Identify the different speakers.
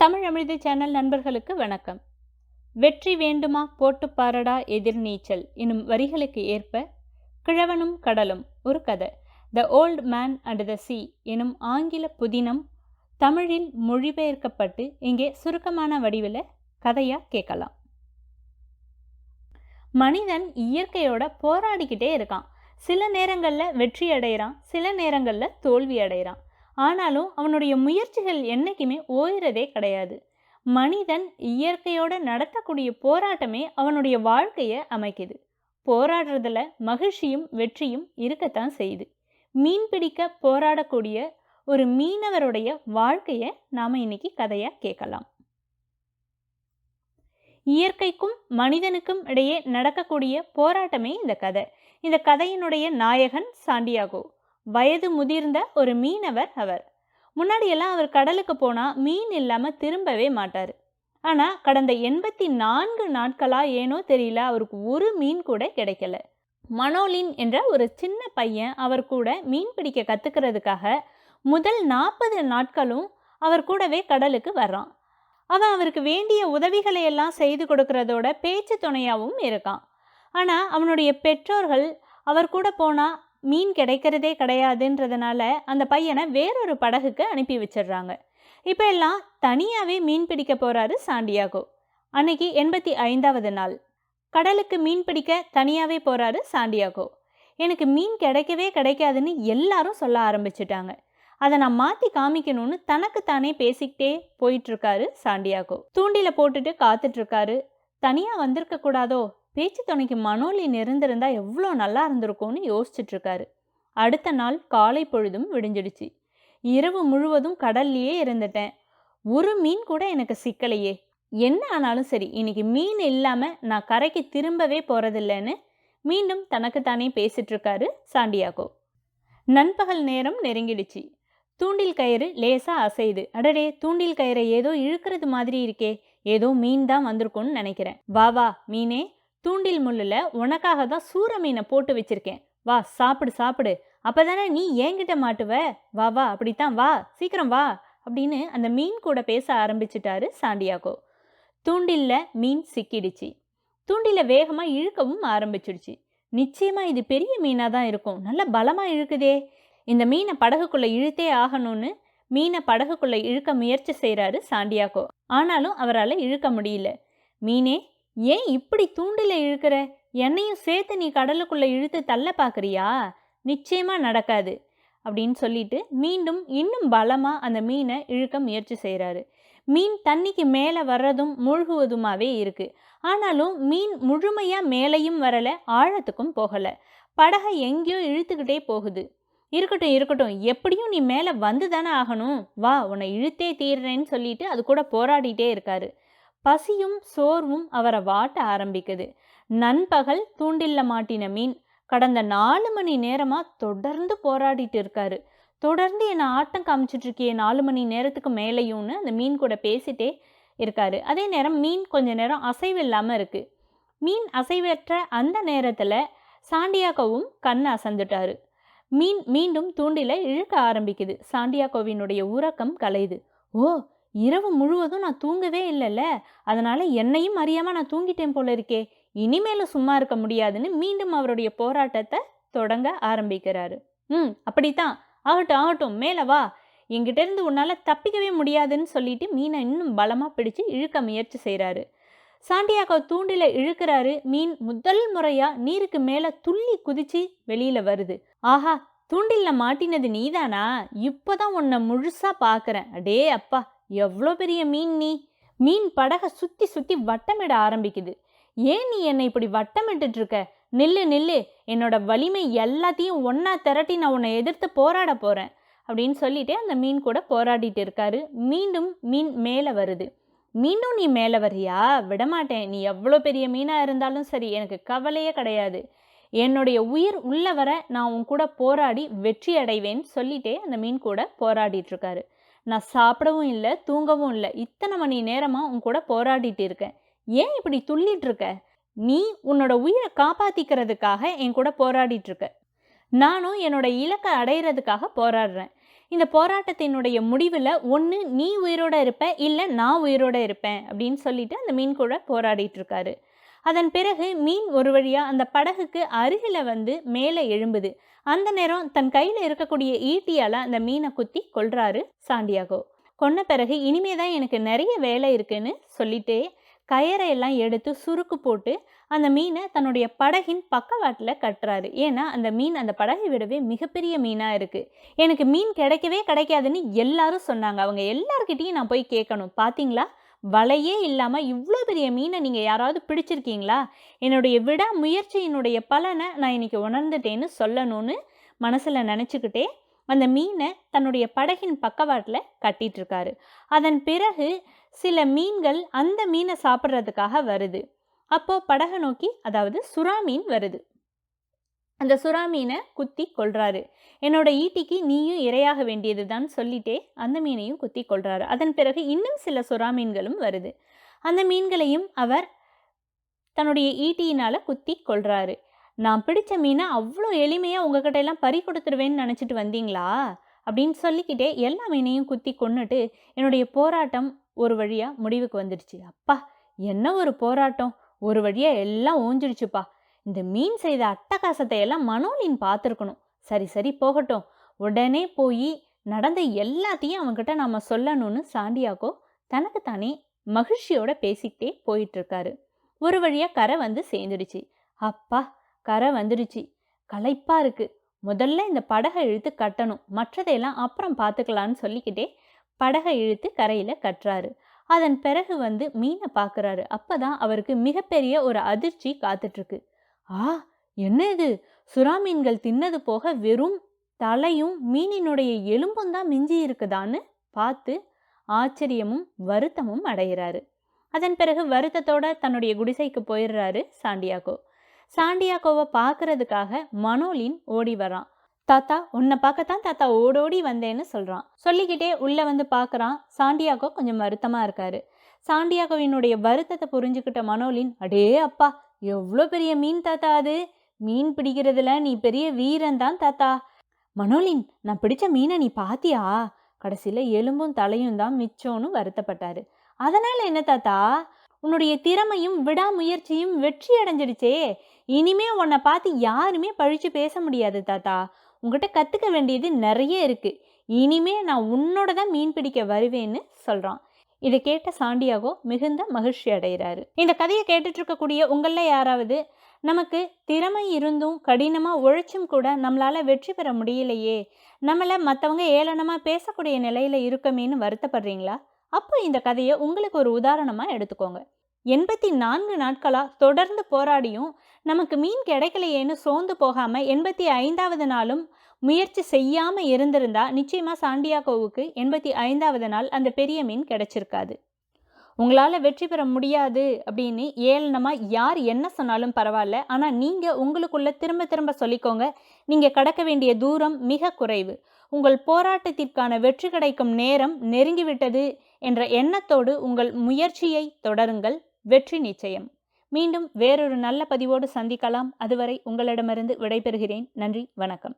Speaker 1: Tamil அமிழ்தி channel நண்பர்களுக்கு வணக்கம். வெற்றி வேண்டுமா? போட்டு பாரடா எதிர்நீச்சல் எனும் வரிகளுக்கு ஏற்ப கிழவனும் கடலும் ஒரு கதை. The old man and the sea எனும் ஆங்கில புதினம் தமிழில் மொழிபெயர்க்கப்பட்டு இங்கே சுருக்கமான வடிவில் கதையாக கேட்கலாம். மனிதன் இயற்கையோட போராடிக்கிட்டே இருக்கான். சில நேரங்களில் வெற்றி அடைகிறான் சில நேரங்களில் தோல்வி அடைகிறான் ஆனாலும் அவனுடைய முயற்சிகள் என்றைக்குமே ஓயிறதே கிடையாது. மனிதன் இயற்கையோடு நடத்தக்கூடிய போராட்டமே அவனுடைய வாழ்க்கையை அமைக்குது. போராடுறதுல மகிழ்ச்சியும் வெற்றியும் இருக்கத்தான் செய்யுது. மீன் பிடிக்க போராடக்கூடிய ஒரு மீனவருடைய வாழ்க்கையை நாம் இன்னைக்கு கதையாக கேட்கலாம். இயற்கைக்கும் மனிதனுக்கும் இடையே நடக்கக்கூடிய போராட்டமே இந்த கதை. இந்த கதையினுடைய நாயகன் சாண்டியாகோ. வயது முதிர்ந்த ஒரு மீனவர் அவர். முன்னாடியெல்லாம் அவர் கடலுக்கு போனால் மீன் இல்லாமல் திரும்பவே மாட்டார். ஆனால் கடந்த எண்பத்தி நான்கு நாட்களாக ஏனோ தெரியல அவருக்கு ஒரு மீன் கூட கிடைக்கல. மனோலின் என்ற ஒரு சின்ன பையன் அவர் கூட மீன் பிடிக்க கற்றுக்கிறதுக்காக முதல் நாற்பது நாட்களும் அவர் கூடவே கடலுக்கு வர்றான். அவன் அவருக்கு வேண்டிய உதவிகளை எல்லாம் செய்து கொடுக்கறதோட பேச்சு துணையாகவும் இருக்கான். ஆனால் அவனுடைய பெற்றோர்கள் அவர் கூட போனால் மீன் கிடைக்கிறதே கிடையாதுன்றதுனால அந்த பையனை வேறொரு படகுக்கு அனுப்பி வச்சிடுறாங்க. இப்போ எல்லாம் தனியாகவே மீன் பிடிக்க போகிறாரு சாண்டியாகோ. அன்னைக்கு எண்பத்தி ஐந்தாவது நாள். கடலுக்கு மீன் பிடிக்க தனியாகவே போகிறாரு சாண்டியாகோ. எனக்கு மீன் கிடைக்கவே கிடைக்காதுன்னு எல்லாரும் சொல்ல ஆரம்பிச்சிட்டாங்க. அதை நான் மாற்றி காமிக்கணும்னு தனக்குத்தானே பேசிக்கிட்டே போயிட்டுருக்காரு சாண்டியாகோ. தூண்டில போட்டுட்டு காத்துட்ருக்காரு தனியாக வந்திருக்க கூடாதோ? பேச்சு துணைக்கு மனோலி இருந்திருந்தா எவ்வளோ நல்லா இருந்திருக்கும்னு யோசிச்சுட்டு இருக்காரு அடுத்த நாள் காலை பொழுதும் விடிஞ்சிடுச்சு. இரவு முழுவதும் கடல்லையே இருந்துட்டேன். ஒரு மீன் கூட எனக்கு சிக்கலையே. என்ன ஆனாலும் சரி இன்னைக்கு மீன் இல்லாமல் நான் கரைக்கு திரும்பவே போகிறதில்லன்னு மீண்டும் தனக்குத்தானே பேசிட்டு இருக்காரு சாண்டியாகோ. நண்பகல் நேரம் நெருங்கிடுச்சு. தூண்டில் கயிறு லேசாக அசையுது. அடடே தூண்டில் கயிறை ஏதோ இழுக்கிறது மாதிரி இருக்கே. ஏதோ மீன் தான் வந்திருக்கும்னு நினைக்கிறேன். வா வா மீனே. தூண்டில் முள்ளில் உனக்காக தான் சூற மீனை போட்டு வச்சிருக்கேன். வா சாப்பிடு சாப்பிடு. அப்பதானே நீ ஏங்கிட்ட மாட்டுவ? வா வா அப்படித்தான் வா சீக்கிரம் வா அப்படின்னு அந்த மீன் கூட பேச ஆரம்பிச்சிட்டாரு சாண்டியாகோ. தூண்டில்ல மீன் சிக்கிடுச்சு. தூண்டில வேகமாக இழுக்கவும் ஆரம்பிச்சிடுச்சு. நிச்சயமா இது பெரிய மீனாக தான் இருக்கும். நல்ல பலமாக இழுக்குதே. இந்த மீனை படகுக்குள்ளே இழுத்தே ஆகணும்னு மீனை படகுக்குள்ளே இழுக்க முயற்சி செய்கிறாரு சாண்டியாகோ. ஆனாலும் அவரால் இழுக்க முடியல. மீனே ஏன் இப்படி தூண்டில இழுக்கிற? என்னையும் சேர்த்து நீ கடலுக்குள்ளே இழுத்து தள்ள பார்க்குறியா நிச்சயமாக நடக்காது அப்படின்னு சொல்லிட்டு மீண்டும் இன்னும் பலமாக அந்த மீனை இழுக்க முயற்சி செய்கிறாரு மீன் தண்ணிக்கு மேலே வர்றதும் மூழ்குவதுமாவே இருக்குது ஆனாலும் மீன் முழுமையாக மேலேயும் வரலை ஆழத்துக்கும் போகலை. படகை எங்கேயோ இழுத்துக்கிட்டே போகுது. இருக்கட்டும் இருக்கட்டும் எப்படியும் நீ மேலே வந்து தானே ஆகணும். வா உன்னை இழுத்தே தீர்றேன்னு சொல்லிட்டு அது கூட போராடிட்டே இருக்காரு. பசியும் சோர்வும் அவரை வாட்ட ஆரம்பிக்குது. நண்பகல் தூண்டில்ல மாட்டின மீன் கடந்த நாலு மணி நேரமாக தொடர்ந்து போராடிட்டு இருக்காரு. தொடர்ந்து என்னை ஆட்டம் காமிச்சிட்டு இருக்கியே நாலு மணி நேரத்துக்கு மேலேயும்னு அந்த மீன் கூட பேசிட்டே இருக்காரு. அதே நேரம் மீன் கொஞ்ச நேரம் அசைவு இல்லாமல் இருக்கு. மீன் அசைவற்ற அந்த நேரத்தில் சாண்டியாக்கோவும் கண் அசந்துட்டாரு. மீன் மீண்டும் தூண்டில இழுக்க ஆரம்பிக்குது. சாண்டியாக்கோவினுடைய உறக்கம் கலையுது. ஓ இரவு முழுவதும் நான் தூங்கவே இல்லைல்ல. அதனால என்னையும் அறியாமல் நான் தூங்கிட்டேன் போல இருக்கே. இனிமேலும் சும்மா இருக்க முடியாதுன்னு மீண்டும் அவருடைய போராட்டத்தை தொடங்க ஆரம்பிக்கிறாரு. ம் அப்படித்தான். ஆகட்டும் ஆகட்டும் மேலே வா. எங்கிட்டேருந்து இருந்து தப்பிக்கவே முடியாதுன்னு சொல்லிட்டு மீனை இன்னும் பலமாக பிடிச்சு இழுக்க முயற்சி செய்கிறாரு சாண்டியாக்கோ தூண்டில இழுக்கிறாரு. மீன் முதல் முறையாக நீருக்கு மேலே துள்ளி குதிச்சு வெளியில் வருது. ஆஹா தூண்டில்ல மாட்டினது நீதானா? இப்போதான் உன்னை முழுசாக பார்க்குறேன் அடே அப்பா எவ்வளோ பெரிய மீன் நீ? மீன் படகை சுற்றி சுற்றி வட்டமிட ஆரம்பிக்குது. ஏன் நீ என்னை இப்படி வட்டமிட்டு இருக்க? நில்லு நில்லு. என்னோட வலிமை எல்லாத்தையும் ஒன்றா திரட்டி நான் உன்னை எதிர்த்து போராட போகிறேன் அப்படின்னு சொல்லிட்டு அந்த மீன் கூட போராடிட்டு இருக்காரு. மீண்டும் மீன் மேலே வருது. மீண்டும் நீ மேலே வரியா விடமாட்டேன். நீ எவ்வளோ பெரிய மீனாக இருந்தாலும் சரி எனக்கு கவலையே கிடையாது. என்னுடைய உயிர் உள்ள வர நான் உன் கூட போராடி வெற்றி அடைவேன்னு சொல்லிட்டே அந்த மீன் கூட போராடிட்டு இருக்காரு. நான் சாப்பிடவும் இல்லை தூங்கவும் இல்லை இத்தனை மணி நேரமாக உன் கூட போராடிட்டு இருக்கேன். ஏன் இப்படி துள்ளிட்டு இருக்க? நீ உன்னோட உயிரை காப்பாற்றிக்கிறதுக்காக என் கூட போராடிட்டு இருக்க. நானும் என்னோட இலக்கை அடையிறதுக்காக போராடுறேன். இந்த போராட்டத்தினுடைய முடிவில் ஒன்று நீ உயிரோட இருப்ப இல்லை நான் உயிரோட இருப்பேன் அப்படின்னு சொல்லிட்டு அந்த மீன் கூட போராடிட்டு இருக்காரு. அதன் பிறகு மீன் ஒரு வழியாக அந்த படகுக்கு அருகில் வந்து மேலே எழும்புது. அந்த நேரம் தன் கையில் இருக்கக்கூடிய ஈட்டியால் அந்த மீனை குத்தி கொள்றாரு சாண்டியாகோ. கொன்ன பிறகு இனிமே தான் எனக்கு நிறைய வேலை இருக்குன்னு சொல்லிட்டே கயரை எல்லாம் எடுத்து சுருக்கு போட்டு அந்த மீனை தன்னுடைய படகின் பக்கவாட்டில் கட்டுறாரு. ஏன்னா அந்த மீன் அந்த படகை விடவே மிகப்பெரிய மீனாக இருக்குது எனக்கு மீன் கிடைக்கவே கிடைக்காதுன்னு எல்லாரும் சொன்னாங்க. அவங்க எல்லார்கிட்டயும் நான் போய் கேட்கணும். பார்த்தீங்களா வலையே இல்லாமல் இவ்வளோ பெரிய மீனை நீங்கள் யாராவது பிடிச்சிருக்கீங்களா? என்னுடைய விடா முயற்சியினுடைய பலனை நான் இன்றைக்கி உணர்ந்துட்டேன்னு சொல்லணும்னு மனசில் நினச்சிக்கிட்டே அந்த மீனை தன்னுடைய படகின் பக்கவாட்டில் கட்டிகிட்ருக்காரு அதன் பிறகு சில மீன்கள் அந்த மீனை சாப்பிட்றதுக்காக வருது. அப்போது படகை நோக்கி அதாவது சுறா மீன் வருது. அந்த சுறா மீனை குத்தி கொள்றாரு. என்னோட ஈட்டிக்கு நீயும் இரையாக வேண்டியதுதான் சொல்லிட்டே அந்த மீனையும் குத்தி கொள்றாரு. அதன் பிறகு இன்னும் சில சுறா மீன்களும் வருது. அந்த மீன்களையும் அவர் தன்னுடைய ஈட்டியினால் குத்தி கொள்றாரு. நான் பிடிச்ச மீனை அவ்வளோ எளிமையாக உங்ககிட்ட எல்லாம் பறி கொடுத்துருவேன்னு நினச்சிட்டு வந்தீங்களா? அப்படின்னு சொல்லிக்கிட்டே எல்லா மீனையும் குத்தி கொண்டுட்டு என்னுடைய போராட்டம் ஒரு வழியாக முடிவுக்கு வந்துடுச்சு. அப்பா என்ன ஒரு போராட்டம்? ஒரு வழியாக எல்லாம் ஓஞ்சிடுச்சுப்பா. இந்த மீன் செய்த அட்டகாசத்தை எல்லாம் மனோலின் பார்த்துருக்கணும். சரி சரி போகட்டும். உடனே போய் நடந்த எல்லாத்தையும் அவன்கிட்ட நாம் சொல்லணும்னு சாண்டியாக்கோ தனக்கு தானே மகிழ்ச்சியோட பேசிக்கிட்டே போயிட்டு இருக்காரு ஒரு வழியாக கரை வந்து சேர்ந்துடுச்சு. அப்பா கரை வந்துடுச்சு. களைப்பா இருக்கு. முதல்ல இந்த படகை இழுத்து கட்டணும். மற்றதையெல்லாம் அப்புறம் பார்த்துக்கலான்னு சொல்லிக்கிட்டே படகை இழுத்து கரையில் கட்டுறாரு. அதன் பிறகு வந்து மீனை பார்க்குறாரு. அப்பதான் அவருக்கு மிகப்பெரிய ஒரு அதிர்ச்சி காத்துட்ருக்கு ஆ என்ன இது? சுறா மீன்கள் தின்னது போக வெறும் தலையும் மீனினுடைய எலும்பும் தான் மிஞ்சி இருக்குதான்னு பார்த்து ஆச்சரியமும் வருத்தமும் அடைகிறாரு. அதன் பிறகு வருத்தத்தோட தன்னுடைய குடிசைக்கு போயிடுறாரு சாண்டியாகோ. சாண்டியாகோவை பார்க்கறதுக்காக மனோலின் ஓடி வரான். தாத்தா உன்னை பார்க்கத்தான் தாத்தா ஓடோடி வந்தேன்னு சொல்கிறான் சொல்லிக்கிட்டே உள்ளே வந்து பார்க்குறான் சாண்டியாகோ கொஞ்சம் வருத்தமாக இருக்காரு. சாண்டியாகோவினுடைய வருத்தத்தை புரிஞ்சுக்கிட்ட மனோலின் அடே அப்பா எவ்வளோ பெரிய மீன் தாத்தா அது? மீன் பிடிக்கிறதுல நீ பெரிய வீரன் தான் தாத்தா. மனோலின் நான் பிடிச்ச மீனை நீ பாத்தியா? கடைசியில் எலும்பும் தலையும் தான் மிச்சோன்னு வருத்தப்பட்டாரு. அதனால் என்ன தாத்தா? உன்னுடைய திறமையும் விடாமுயற்சியும் வெற்றி அடைஞ்சிடுச்சே. இனிமே உன்னை பார்த்து யாருமே பழிச்சு பேச முடியாது தாத்தா. உங்ககிட்ட கற்றுக்க வேண்டியது நிறைய இருக்குது இனிமே நான் உன்னோட தான் மீன் பிடிக்க வருவேன்னு சொல்கிறான் இதை கேட்ட சாண்டியாகோ மிகுந்த மகிழ்ச்சி அடைகிறாரு. இந்த கதையை கேட்டுட்டு இருக்கக்கூடிய உங்களில் யாராவது நமக்கு திறமை இருந்தும் கடினமாக உழைச்சும் கூட நம்மளால் வெற்றி பெற முடியலையே நம்மளை மற்றவங்க ஏளனமாக பேசக்கூடிய நிலையில் இருக்கமேன்னு வருத்தப்படுறீங்களா? அப்போ இந்த கதையை உங்களுக்கு ஒரு உதாரணமாக எடுத்துக்கோங்க. எண்பத்தி நான்கு நாட்களாக தொடர்ந்து போராடியும் நமக்கு மீன் கிடைக்கலையேன்னு சோர்ந்து போகாமல் எண்பத்தி ஐந்தாவது நாளும் முயற்சி செய்யாமல் இருந்திருந்தா நிச்சயமாக சாண்டியாகோவுக்கு எண்பத்தி ஐந்தாவது நாள் அந்த பெரிய மீன் கிடைச்சிருக்காது. உங்களால் வெற்றி பெற முடியாது அப்படின்னு ஏளனமாக யார் என்ன சொன்னாலும் பரவாயில்ல. ஆனால் நீங்கள் உங்களுக்குள்ள திரும்ப திரும்ப சொல்லிக்கோங்க. நீங்கள் கடக்க வேண்டிய தூரம் மிக குறைவு. உங்கள் போராட்டத்திற்கான வெற்றி கிடைக்கும் நேரம் நெருங்கிவிட்டது என்ற எண்ணத்தோடு உங்கள் முயற்சியை தொடருங்கள். வெற்றி நிச்சயம். மீண்டும் வேறொரு நல்ல பதிவோடு சந்திக்கலாம். அதுவரை உங்களிடமிருந்து விடைபெறுகிறேன். நன்றி. வணக்கம்.